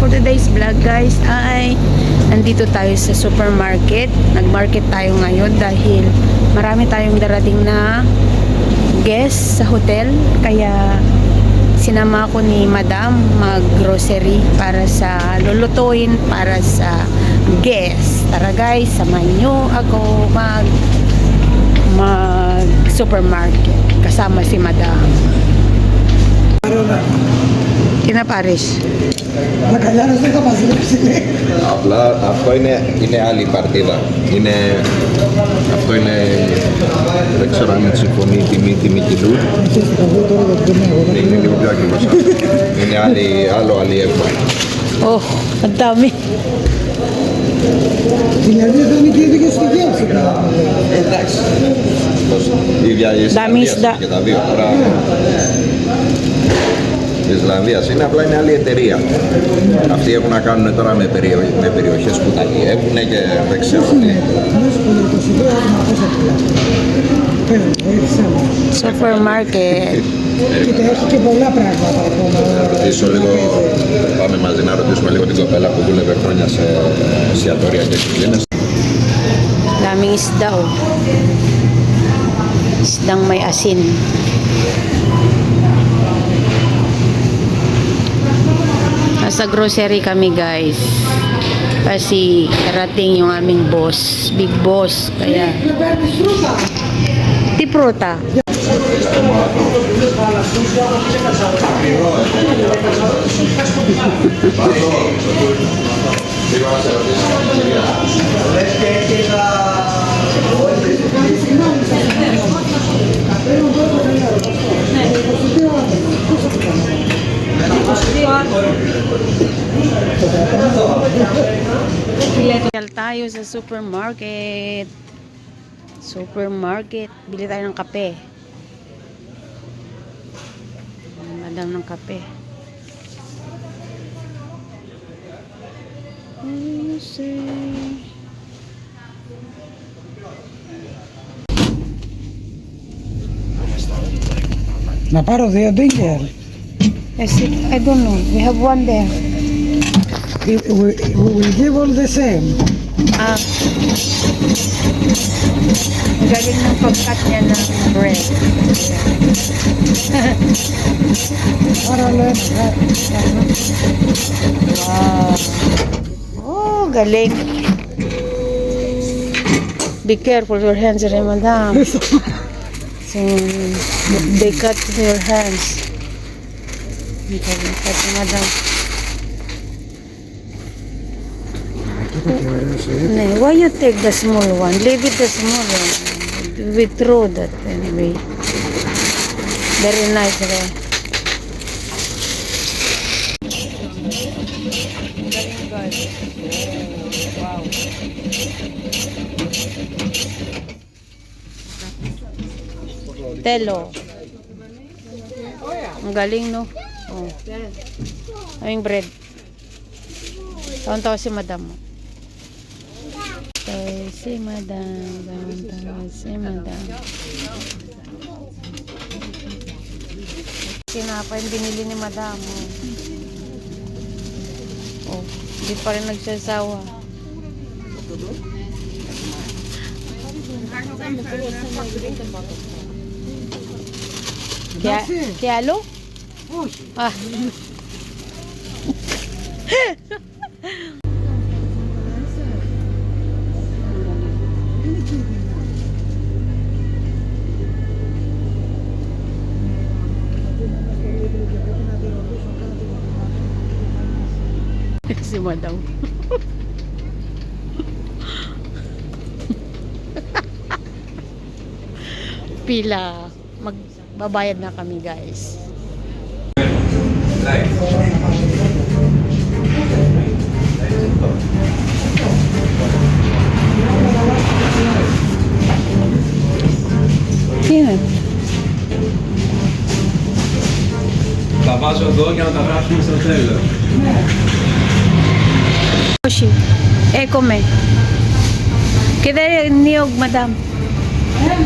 for today's vlog guys ay nandito tayo sa supermarket. Nagmarket tayo ngayon dahil marami tayong darating na guests sa hotel. Kaya sinama ko ni madam mag-grocery para sa lulutuin para sa guests. Tara guys, samahan nyo ako mag mag supermarket kasama si madam. Μακαλιάρος δεν θα μας λείψει. Απλά αυτό είναι, είναι άλλη παρτίδα. Είναι, αυτό είναι, δεν ξέρω αν συμφωνεί η τιμή, τιμή κιλού. Έχεις το καβού τώρα για την αγορά. Είναι λίγο πιο ακριβώς αυτό. Είναι άλλη, άλλο αλλιεύμα. Oh, ang dami. Δηλαδή δεν είναι και ίδιο στη γεύση. Εντάξει. Η ίδια η Δαμής, Ισλανδίας δα- και τα δύο. Τώρα, της Ισλανδίας είναι απλά είναι άλλη εταιρεία. Αυτοί έχουν να κάνουν τώρα με, περιο... με περιοχές που τα λιεύουν και δεν ξέρω τι. Μέσα στο 22 έχουμε πόσα κιλά. Πέρα, βοήθησέ με. Supermarket. Κοίτα, έχει και πολλά πράγματα ακόμα. Να ρωτήσω λίγο, πάμε μαζί να ρωτήσουμε λίγο την κοπέλα που δούλευε χρόνια σε εστιατόρια και κουζίνες. Daming isda oh. Isdang may asin. Nasa grocery kami guys. Kasi karating yung aming boss. Big boss. Kaya... Ti pruta. Ti Piletal tayo sa supermarket. Supermarket. Bili tayo ng kape. Madam ng kape. Say... Na paro de Dinger. I said, I don't know. We have one there. We, we will give all the same. Ah. Galing ng pag-cut niya ng bread. Para less. Uh, uh, wow. Oh, galing. Be careful your hands, Ramadam. Ah. so, they cut your hands. Dito rin sa tumadang. No, why you take the small one? Leave it the small one. We throw that anyway. Very nice right? Telo. Ang galing, no? Aming bread. Taon-taon si madam mo. Taon si madam. Taon-taon si madam. Kinapa yung binili ni madam. Oh, hindi pa rin nagsasawa. Kaya, kaya lo? Uy! Ah. Si madam. Pila. Magbabayad na kami guys. Ναι. Τα βάζω εδώ για να τα γράψουμε στο τέλος. Ναι. Όχι. Έκομε. Και δεν νιώγ, μαντάμ. Ναι.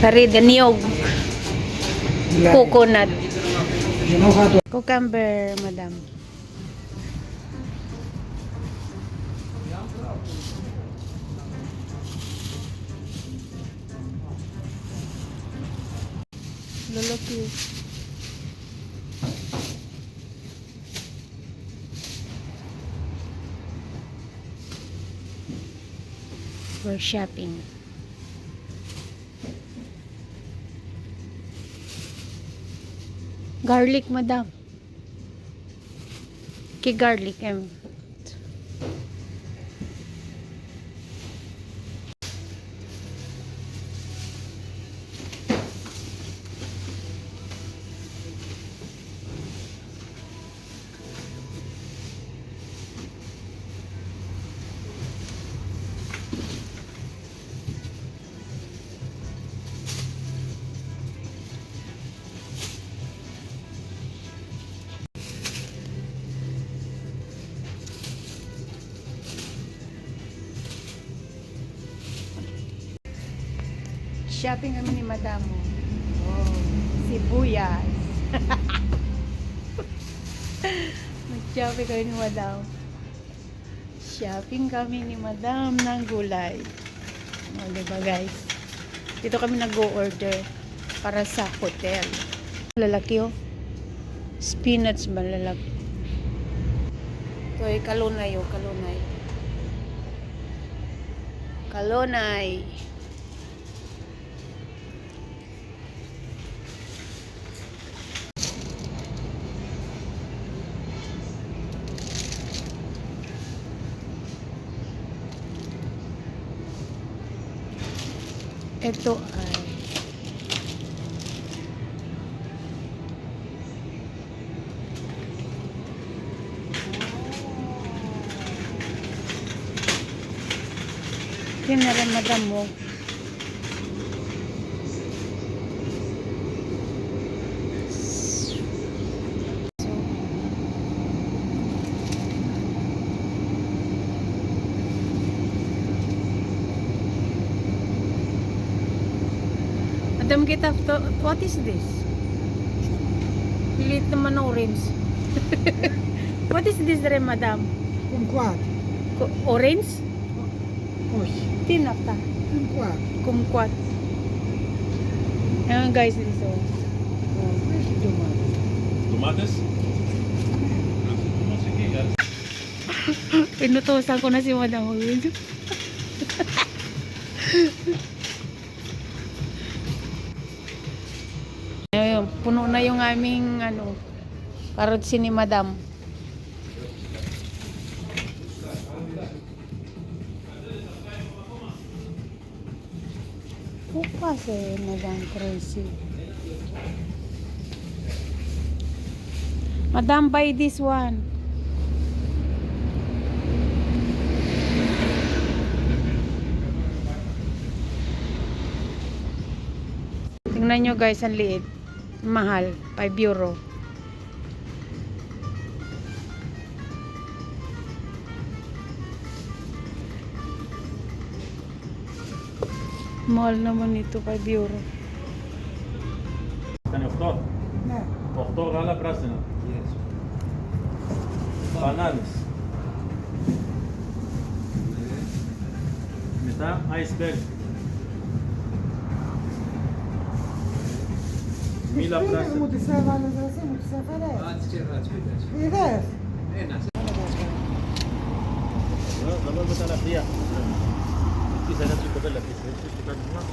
Παρίδε, νιώγ. Δηλαδή. Κοκονάτ. Κοκαμπέρ μαδάμ. Cute. We're shopping. Garlic, madam. Kay garlic. Um, shopping kami ni madam. Oh, sibuyas. Nag-shopping kami ni madam. Shopping kami ni madam ng gulay. O, diba guys? Dito kami nag-order para sa hotel. Lalaki oh. Spinach ba lalaki? Ito ay kalunay oh, kalunay. Kalunay. Ito ay Yun na rin madam mo. Madam kita to, what is this? Liit naman ng orange. what is this rin madam? Kumquat. Orange? Oy. Tinapa. Kumquat. Kumquat. Ayan guys, where's the tomato? Tomates? Pinutusan ko na si Madam. Ayun, aming ano, karotsi ni Madam. Bukas eh, Madam Tracy. Madam, buy this one. Tingnan nyo guys, ang liit. Mahal. 5 euro. Mahal naman ito, 5 euro. Kan jag få Ne. ta alla brösten? Yes. Bananas. Meta iceberg. Mila Plaza. متسابقة زي متسابقة ايه ده؟ زمان مثلا فيها في سنة تقول لك في سنة تقول لك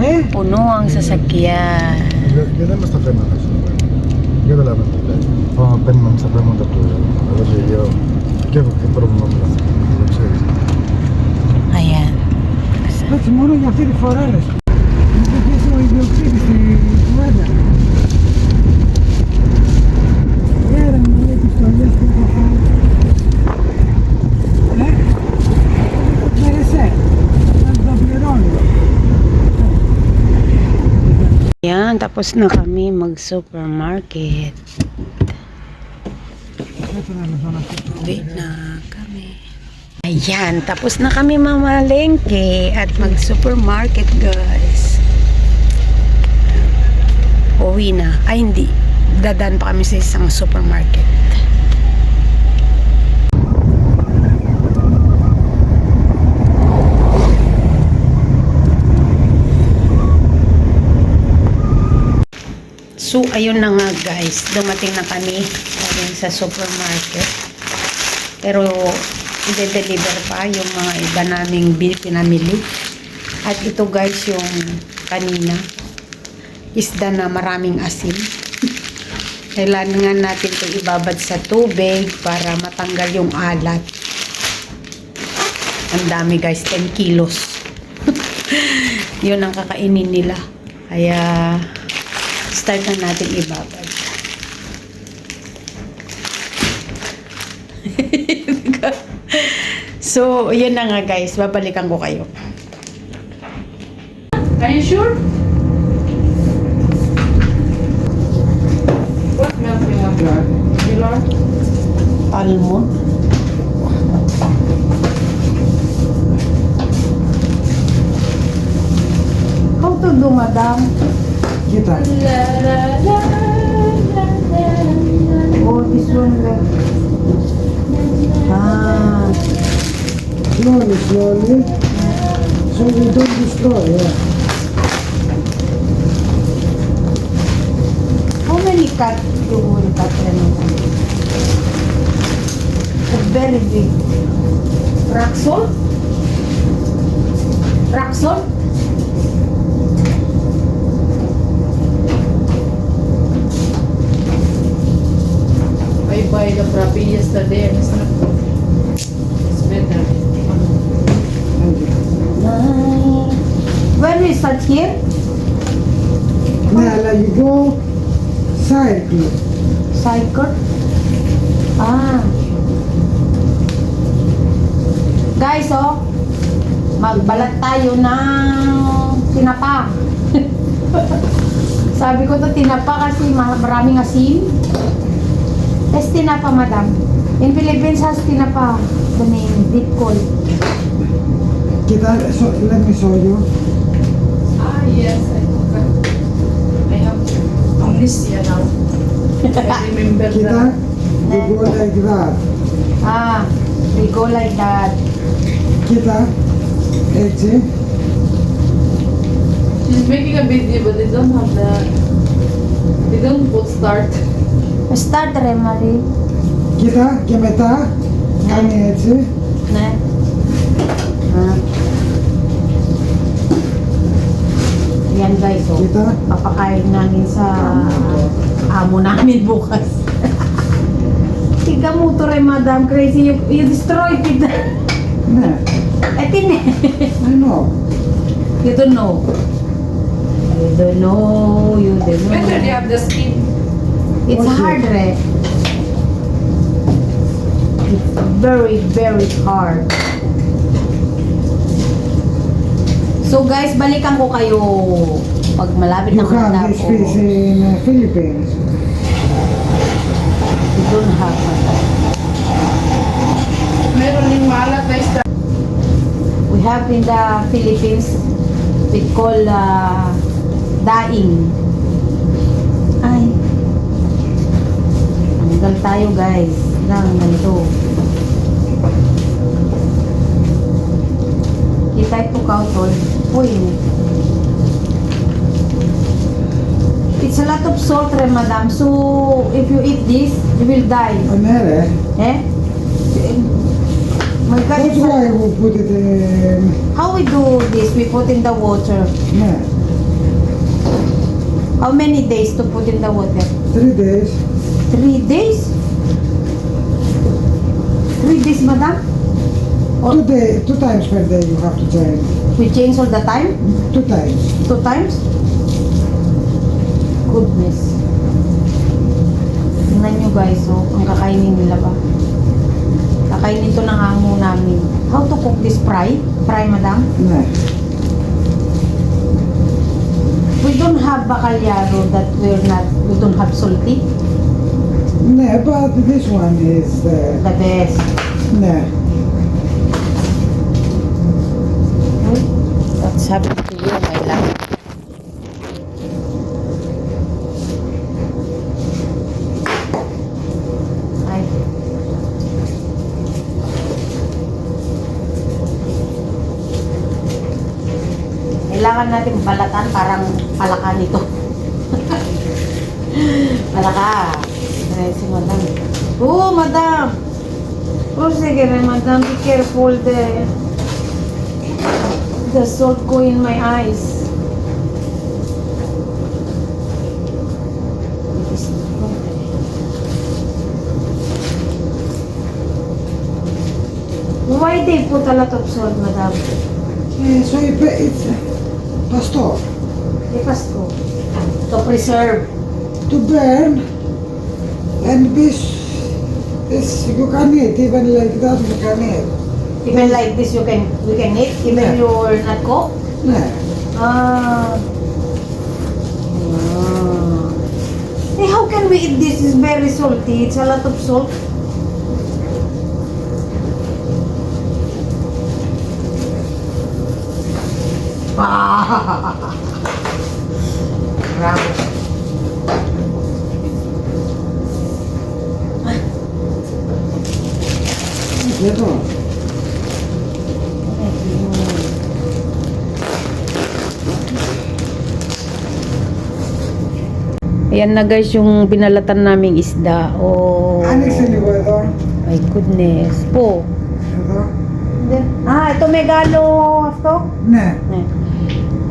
Eh? Puno ang sasakyan. Ganda mas tayo mga kasama. Ganda laban tayo. Oh, ben man sa ben mo tayo. Alam siya yo. Kaya ko kaya problema mo lang. Ayan. Pati mo na yung 34 hours. Tapos na kami mag-supermarket. Wait na kami. Ayan, tapos na kami mamalengke at mag-supermarket guys. Uwi na. Ay hindi, dadaan pa kami sa isang supermarket. So, ayun na nga guys. Dumating na kami galing sa supermarket. Pero, i-deliver pa yung mga iba naming pinamili. At ito guys yung kanina. Isda na maraming asin. Kailangan natin ito ibabad sa tubig para matanggal yung alat. Ang dami guys, 10 kilos. Yun ang kakainin nila. Kaya, start na natin ibabad. so, yun na nga guys. Babalikan ko kayo. Are you sure? What milk you want? Milor? Almond? How to do, madam? Κοίτα. Ό,τι σου έλεγα. Λόλι, λόλι. Σε γλυντό του στόρι, ε. Πού μένει κάτι πιο. Ο Μπέρδι. Ράξον. Ράξον. I buy the frappe yesterday and it's not good. It's better. Where is that here? Now you go cycle. Cycle? Ah. Guys, oh, magbalat tayo ng tinapa. Sabi ko to tinapa kasi maraming asin. Estina pa, madam. In Philippines has tinapa, the name, deep call. Kita, so, let me show you. Ah, yes, I forgot. I have amnesia now. I remember Kita, that. you go like that. Ah, we go like that. Kita, Eche. She's making a video, but they don't have the... They don't put start. Start, Remary. Κοίτα και μετά κάνει έτσι. Ne? Ah. Yan guys, oh. Kita? Papakain namin sa amo namin bukas. Tiga mo to rin, Madam Crazy. You, you destroy it. Ναι, Eh, tine. I know. You don't know. You don't know. You don't Better they know. have the skin. It's Okay. hard, re. It's very, very hard. So guys, balikan ko kayo pag malapit You na have matapos. this fish in uh, Philippines. We don't have that. Meron yung maalat na isda. We have in the Philippines, we call uh, daing. Ay. Magal tayo guys ng ganito. Kitay po ka tol. Uy. It's a lot of salt, re, madam. So, if you eat this, you will die. Anere? Eh? That's why we put it in... How we do this? We put in the water. Yeah. How many days to put in the water? Three days. Three days? Three days, madam? Two, day, two times per day you have to change. We change all the time? Two times. Two times? Goodness. Tingnan nyo guys, oh, ang kakainin nila ba? Kakainin to ng amo namin. How to cook this fry? Fry, madam? Yeah. We don't have bacalharo that we're not, we don't have salty. Yeah, but this one is... Uh, The best. yeah. What's happening to you, my love? Ay. Kailangan natin balatan Oh, madam! Oh, sige rin, madam. Be careful there. The salt go in my eyes. Why they put a lot of salt, madam? yeah so it, it's uh, pastor. Ko. To preserve. To burn. And this... This you can eat, even like that you can eat. Even like this, you can you can eat, even Yeah. you're not cook. Yeah. Ah. Ah. Hey, how can we eat this? It's very salty. It's a lot of salt. Ah. Ito. Ayan na guys yung binalatan naming isda. Oh, Annex in weather. my goodness. Po. Ah, ito megalo afto? Ne.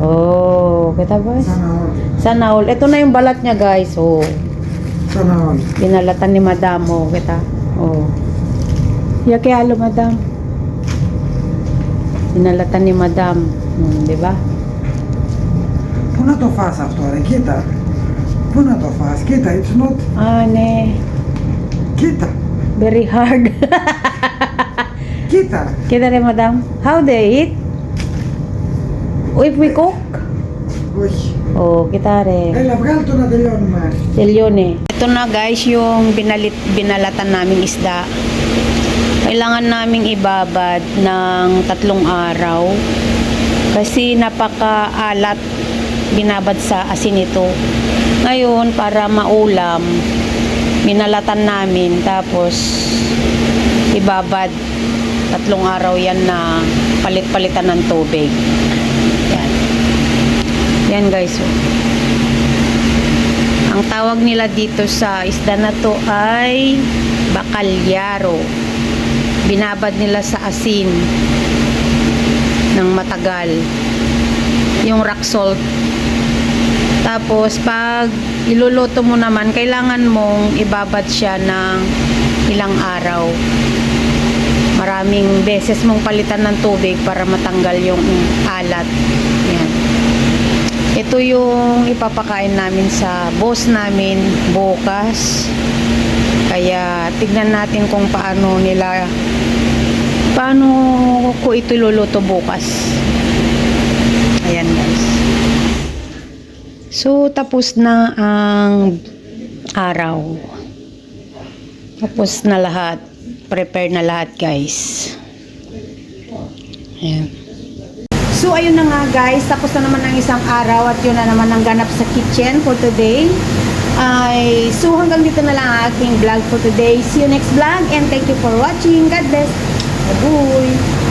Oh, kita ba? Sana all. Sana all. Ito na yung balat niya guys. Oh, Sana all. binalatan ni madam. Oh, kita. Oh. Yaki halo madam. Binalatan ni madam. Hmm, di ba? Πού να το φας αυτό ρε, κοίτα. Πού να το φας, κοίτα, it's not, Ah, ne. κοίτα, Very hard. κοίτα. kita rin madam. How they eat? Oh, if we cook? Όχι. Oh, kita rin. Έλα, βγάλ' το να τελειώνουμε. Del yun eh. Ito na guys yung binalit, binalatan naming isda. Kailangan naming ibabad ng tatlong araw. Kasi napakaalat binabad sa asin ito. Ngayon, para maulam, binalatan namin. Tapos, ibabad. Tatlong araw yan na palit-palitan ng tubig. Yan. Yan guys. Oh. Ang tawag nila dito sa isda na to ay bakalyaro. Binabad nila sa asin ng matagal. Yung rock salt. Tapos pag iluluto mo naman, kailangan mong ibabad siya ng ilang araw. Maraming beses mong palitan ng tubig para matanggal yung alat. Yan. Ito yung ipapakain namin sa boss namin bukas. Kaya tignan natin kung paano nila paano ko ito luluto bukas. Ayan guys. So tapos na ang araw. Tapos na lahat. Prepare na lahat guys. Ayan. So, ayun na nga guys, tapos na naman ang isang araw at yun na naman ang ganap sa kitchen for today. Ay, so hanggang dito na lang ang aking vlog for today. See you next vlog and thank you for watching. God bless. baboy